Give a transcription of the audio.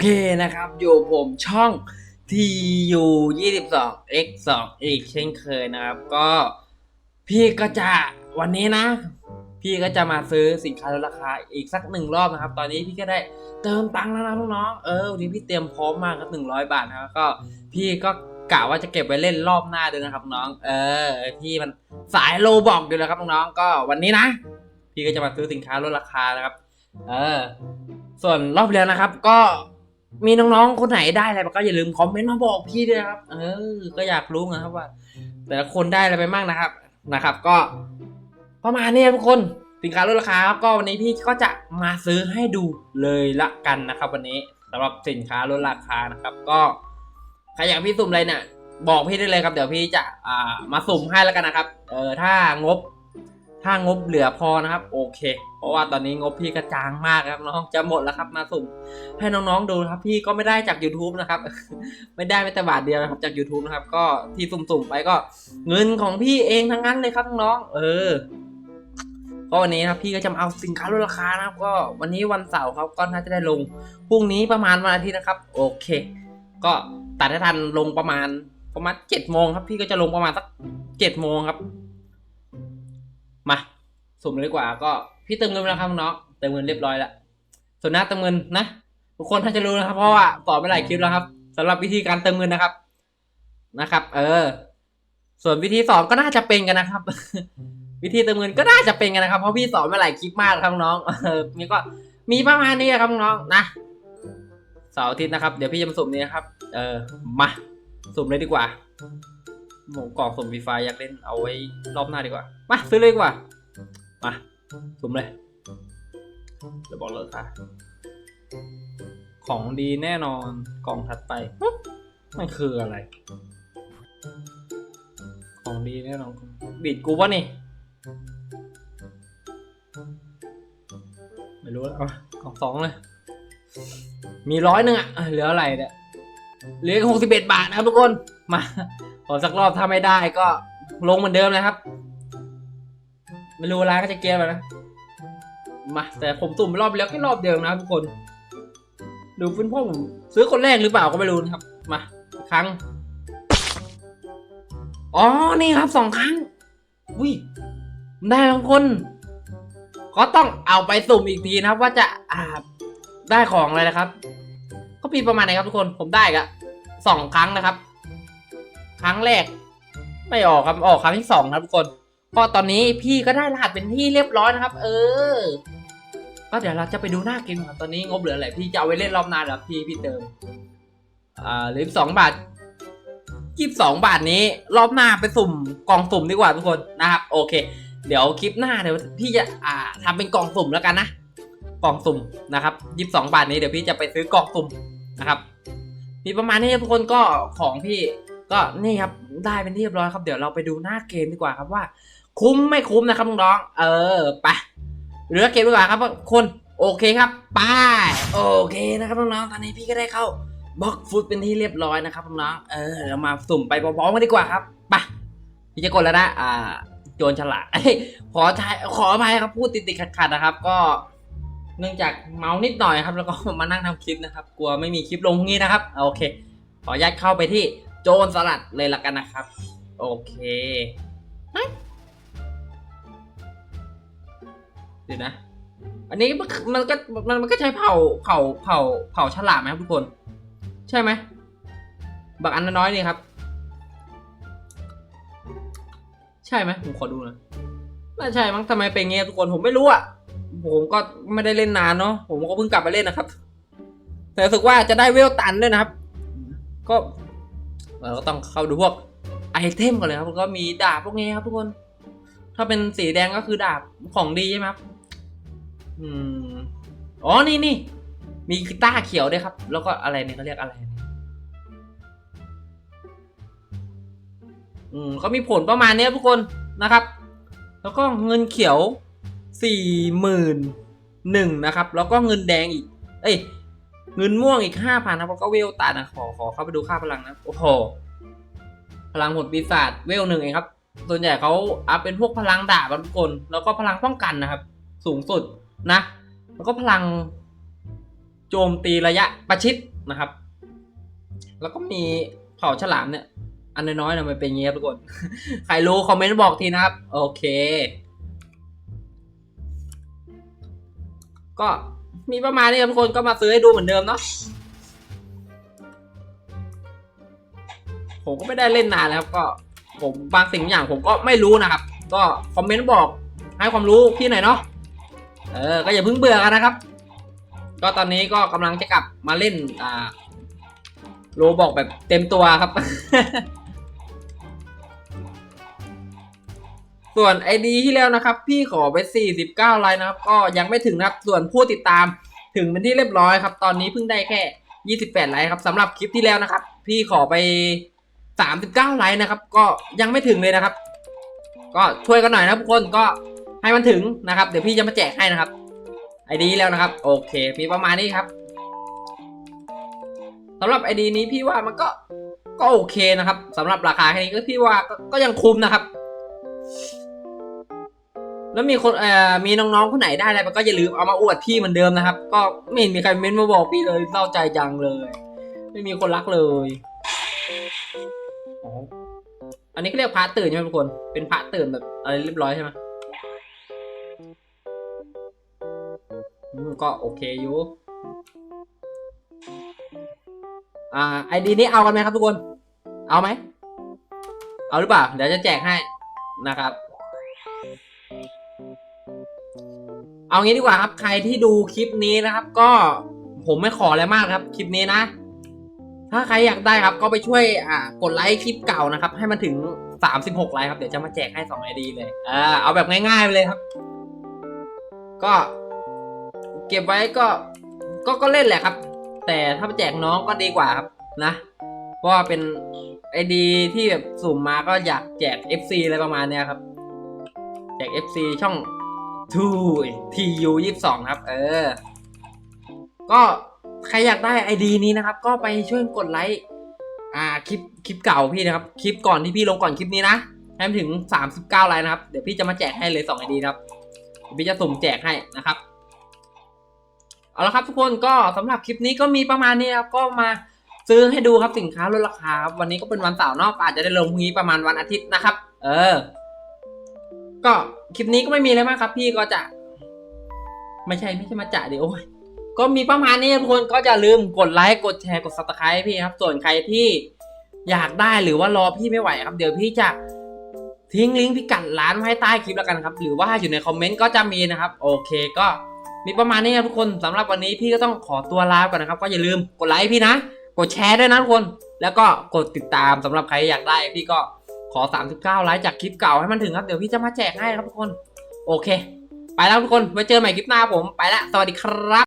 เคนะครับ อยู่ผมช่อง TU 22 X 2อีกเช่นเคยนะครับ ก็พี่ก็จะวันนี้นะ พี่ก็จะมาซื้อสินค้าลดราคาอีกสักหนึ่งรอบนะครับ ตอนนี้พี่ก็ได้เติมตังค์แล้วนะน้องๆเออวันนี้พี่เตรียมพร้อมมากครับหนึ่งร้อยบาทนะครับก็พี่ก็กะว่าจะเก็บไว้เล่นรอบหน้าด้วยนะครับน้อง เออพี่มันสายโลบอกอยู่แล้วครับน้องๆก็วันนี้นะ พี่ก็จะมาซื้อสินค้าลดราคานะครับ เออ ส่วนรอบเรียนนะครับ ก็ มีน้องๆ คนไหนได้อะไรก็อย่าลืมคอมเมนต์มาบอกพี่ด้วยนะครับ เออ ก็อยากรู้นะครับว่า แต่ละคนได้อะไรไปบ้างนะครับ นะครับ ก็ประมาณนี้ทุกคนสินค้าลดราคาครับก็วันนี้พี่ก็จะมาซื้อให้ดูเลยละกันนะครับ วันนี้สำหรับสินค้าลดราคานะครับ ก็ใครอยากพี่สุ่มอะไรเนี่ยบอกพี่ได้เลยครับ เดี๋ยวพี่จะอ่ามาสุ่มให้แล้วกันนะครับ เออถ้างบ ถ้างบเหลือพอนะครับ โอเค เพราะว่าตอนนี้งบพี่กระจางมากครับน้องจะหมดแล้วครับมาสุ่มให้น้องๆดูนะครับพี่ก็ไม่ได้จาก YouTube นะครับ ไม่ได้แม้แต่บาทเดียวนะครับจาก YouTube นะครับ ก็ที่สุ่มๆไปก็เงินของพี่เองทั้งนั้นเลยครับน้องเออก็วันนี้ครับพี่ก็จะมาเอาสินค้าลดราคานะครับ ก็วันนี้วันเสาร์ครับก็น่าจะได้ลงพรุ่งนี้ประมาณวันอาทิตย์นะครับ โอเค ก็ตัดให้ทันลงประมาณประมาณเจ็ดโมงครับ พี่ก็จะลงประมาณสักเจ็ดโมงครับ มาสุ่มเลยดีกว่า ก็พี่เติมเงินไปแล้วครับน้องเติมเงินเรียบร้อยแล้วส่วนหน้าเติมเงินนะทุกคนถ้าจะรู้นะครับ เพราะว่าสอนไปหลายคลิปแล้วครับสำหรับวิธีการเติมเงินนะครับนะครับ เออ ส่วนวิธีสอนก็น่าจะเป็นกันนะครับ วิธีเติมเงินก็น่าจะเป็นกันนะครับ เพราะพี่สอนมาหลายคลิปมากครับน้องเออมีก็มีประมาณนี้ครับน้องนะเสาร์อาทิตย์นะครับ เดี๋ยวพี่จะมาสุ่มนี้นะครับ เออมาสุ่มเลยดีกว่า หมูกรอบสุ่มฟรีไฟอยากเล่นเอาไว้รอบหน้าดีกว่า มาซื้อเลยดีกว่า มาสุ่มเลยเดี๋ยวบอกเลยค่ะ ของดีแน่นอนกล่องถัดไป มันคืออะไร ของดีแน่นอนบิดกูวะนี่ ไม่รู้แล้วเอากล่องสองเลย มีร้อยหนึ่งอะเหลืออะไรเนี่ยเหลือหกสิบเอ็ดบาทนะครับทุกคน มา อสักรอบถ้าไม่ได้ก็ลงเหมือนเดิมเลยครับ ไม่รู้เวลาก็จะเกมแล้วนะ มาแต่ผมตุ่มรอบแล้วแค่รอบเดียวนะทุกคนดูเป็นพ่อผมซื้อคนแรกหรือเปล่าก็ไม่รู้นะครับ มาครั้ง อ๋อ นี่ครับสองครั้ง อุ้ยได้แล้วทุกคน ก็ต้องเอาไปสุ่มอีกทีนะครับ ว่าจะอ่าได้ของอะไรนะครับ ก็มีประมาณไหนครับทุกคน ผมได้กะสองครั้งนะครับ ครั้งแรก ไม่ออกครับออกครั้งที่สองครับทุกคนก็ตอนนี้พี่ก็ได้รหัสเป็นที่เรียบร้อยนะครับ เออ ก็เดี๋ยวเราจะไปดูหน้าเกมก่อนตอนนี้งบเหลืออะไรพี่จะเอาไว้เล่นรอบหน้าแล้วพี่พี่เติม อ่าเหลือสองบาทยี่สิบสองบาทนี้ รอบหน้าไปสุ่มกล่องสุ่มดีกว่าทุกคนนะครับ โอเค เดี๋ยวคลิปหน้าเดี๋ยวพี่จะอ่าทำเป็นกล่องสุ่มแล้วกันนะกล่องสุ่มนะครับยี่สิบสองบาทนี้เดี๋ยวพี่จะไปซื้อกล่องสุ่มนะครับ มีประมาณนี้ทุกคนก็ของพี่ ก็นี่ครับได้เป็นที่เรียบร้อยครับเดี๋ยวเราไปดูหน้าเกมดีกว่าครับว่า คุ้มไม่คุ้มนะครับน้องๆเออไปเหลือเกมดีกว่าครับคนโอเคครับไปโอเคนะครับน้องๆตอนนี้พี่ก็ได้เข้าบล็อกฟุตเป็นที่เรียบร้อยนะครับน้องๆเออเรามาสุ่มไปพร้อมๆกันดีกว่าครับไปพี่จะกดแล้วนะอ่าโจรฉลาดขอทายขออภัยครับพูดติดๆขัดๆนะครับ ก็เนื่องจากเมานิดหน่อยครับ แล้วก็มานั่งทำคลิปนะครับ กลัวไม่มีคลิปลงพรุ่งนี้นะครับโอเค ขออนุญาตเข้าไปที่ โจรสลัดเลยละกันนะครับ โอเคเดี๋ยวนะ อันนี้มันมันก็มันมันก็ใช้เผาเผาเผาเผาฉลามไหมครับทุกคน ใช่ไหมบางอันน้อยๆนี่ครับ ใช่ไหมผมขอดูนะน่าใช่มั้งทำไมเป็นเงี้ยทุกคนผมไม่รู้อะผมก็ไม่ได้เล่นนานเนาะผมก็เพิ่งกลับมาเล่นนะครับแต่รู้สึกว่าจะได้เวลตันด้วยนะครับ ก็ เราก็ต้องเข้าดูพวกไอเทมก่อนเลยครับแล้วก็มีดาบพวกนี้ครับทุกคน ถ้าเป็นสีแดงก็คือดาบของดีใช่ไหมครับอืมอ๋อนี่นี่มีกีตาร์เขียวด้วยครับ แล้วก็อะไรเนี่ยเขาเรียกอะไรเนี่ยอืมก็มีผลประมาณนี้ทุกคนนะครับ แล้วก็เงินเขียวสี่หมื่นหนึ่งนะครับ แล้วก็เงินแดงอีก เอ้ย เงินม่วงอีกห้าพันนะแล้วก็เวลตันนะขอขอเข้าไปดูค่าพลังนะโอ้โหพลังหดปีศาจเวลหนึ่งเองครับ ส่วนใหญ่เขาอัพเป็นพวกพลังดาบทุกคนแล้วก็พลังป้องกันนะครับ สูงสุดนะ แล้วก็พลัง โจมตีระยะประชิดนะครับ แล้วก็มีเผาฉลามเนี่ย อันน้อยๆนะมันเป็นย่างเงี้ยทุกคนใครรู้คอมเมนต์บอกทีนะครับ โอเค ก็ มีประมาณนี้บทุกคนก็มาซื้อให้ดูเหมือนเดิมเนาะผมก็ไม่ได้เล่นนานแล้วครับ ก็ผมบางสิ่งอย่างผมก็ไม่รู้นะครับ ก็คอมเมนต์บอกให้ความรู้พี่หน่อยเนาะเออก็อย่าเพิ่งเบื่อกันนะครับ ก็ตอนนี้ก็กำลังจะกลับมาเล่นอ่าโลบอกแบบเต็มตัวครับ ส่วนไอดีที่แล้วนะครับ พี่ขอไป 49ไลน์นะครับ ก็ยังไม่ถึงนะครับ ส่วนผู้ติดตามถึงเป็นที่เรียบร้อยครับ ตอนนี้เพิ่งได้แค่ 28ไลน์ครับสำหรับคลิปที่แล้วนะครับ พี่ขอไป 39ไลน์นะครับ ก็ยังไม่ถึงเลยนะครับ ก็ช่วยกันหน่อยนะทุกคนก็ให้มันถึงนะครับ เดี๋ยวพี่จะมาแจกให้นะครับไอดีแล้วนะครับ โอเค มีประมาณนี้ครับสำหรับไอดีนี้พี่ว่ามันก็ก็โอเคนะครับสำหรับราคาแค่นี้ก็พี่ว่าก็ก็ยังคุ้มนะครับ แล้วมีคนเอ่อมีน้องๆคนไหนได้อะไรก็อย่าลืมเอามาอวดพี่เหมือนเดิมนะครับ ก็ไม่เห็นมีใครเม้นมาบอกพี่เลยเศร้าใจจังเลย ไม่มีคนรักเลยอ๋ออันนี้ก็เรียกพระตื่นใช่ไหมทุกคน เป็นพระตื่นแบบอะไรเรียบร้อยใช่ไหมก็โอเคอยู่อ่าไอดีนี้เอากันไหมครับทุกคน เอาไหม เอาหรือเปล่า เดี๋ยวจะแจกให้นะครับ เอางี้ดีกว่าครับ ใครที่ดูคลิปนี้นะครับ ก็ผมไม่ขออะไรมากครับ คลิปนี้นะ ถ้าใครอยากได้ครับ ก็ไปช่วยอ่ากดไลค์คลิปเก่านะครับ ให้มันถึง 36 ไลค์ครับ เดี๋ยวจะมาแจกให้2 ID เลยอ่าเอาแบบง่ายๆไปเลยครับ ก็ เก็บไว้ก็ ก็ก็เล่นแหละครับ แต่ถ้าไปแจกน้องก็ดีกว่าครับนะเพราะว่าเป็นไอดีที่แบบสุ่มมาก็อยากแจก FC อะไรประมาณเนี้ยครับ แจก FC ช่อง 2 TU 22ครับ เออ ก็ใครอยากได้ ID นี้นะครับ ก็ไปช่วยกดไลค์อ่าคลิปคลิปเก่าพี่นะครับ คลิปก่อนที่พี่ลงก่อนคลิปนี้นะให้มันถึง 39ไลค์นะครับ เดี๋ยวพี่จะมาแจกให้เลย2 ID นะครับเดี๋ยวพี่จะสุ่มแจกให้นะครับ เอาละครับทุกคนก็สำหรับคลิปนี้ก็มีประมาณนี้ครับ ก็มาซื้อให้ดูครับสินค้าลดราคาวันนี้ก็เป็นวันเสาร์เนอะก็อาจจะได้ลงพรุ่งนี้ประมาณวันอาทิตย์นะครับ เออ ก็ คลิปนี้ก็ไม่มีอะไรมากครับ พี่ก็จะ ไม่ใช่ไม่ใช่มาจ่าเดี๋ยวก็มีประมาณนี้ทุกคนก็อย่าลืมกดไลค์กดแชร์กด subscribe พี่ครับ ส่วนใครที่อยากได้หรือว่ารอพี่ไม่ไหวครับ เดี๋ยวพี่จะทิ้งลิงก์พิกัดร้านไว้ใต้คลิปแล้วกันครับ หรือว่าอยู่ในคอมเมนต์ก็จะมีนะครับ โอเคก็มีประมาณนี้ครับทุกคนสำหรับวันนี้พี่ก็ต้องขอตัวลาก่อนนะครับ ก็อย่าลืมกดไลค์พี่นะ กดแชร์ด้วยนะทุกคน แล้วก็กดติดตามสำหรับใครอยากได้พี่ก็ ขอ 39 ไลค์จากคลิปเก่าให้มันถึงครับ เดี๋ยวพี่จะมาแจกให้ครับทุกคน โอเค ไปแล้วทุกคนไว้เจอใหม่คลิปหน้าผม ไปแล้วสวัสดีครับ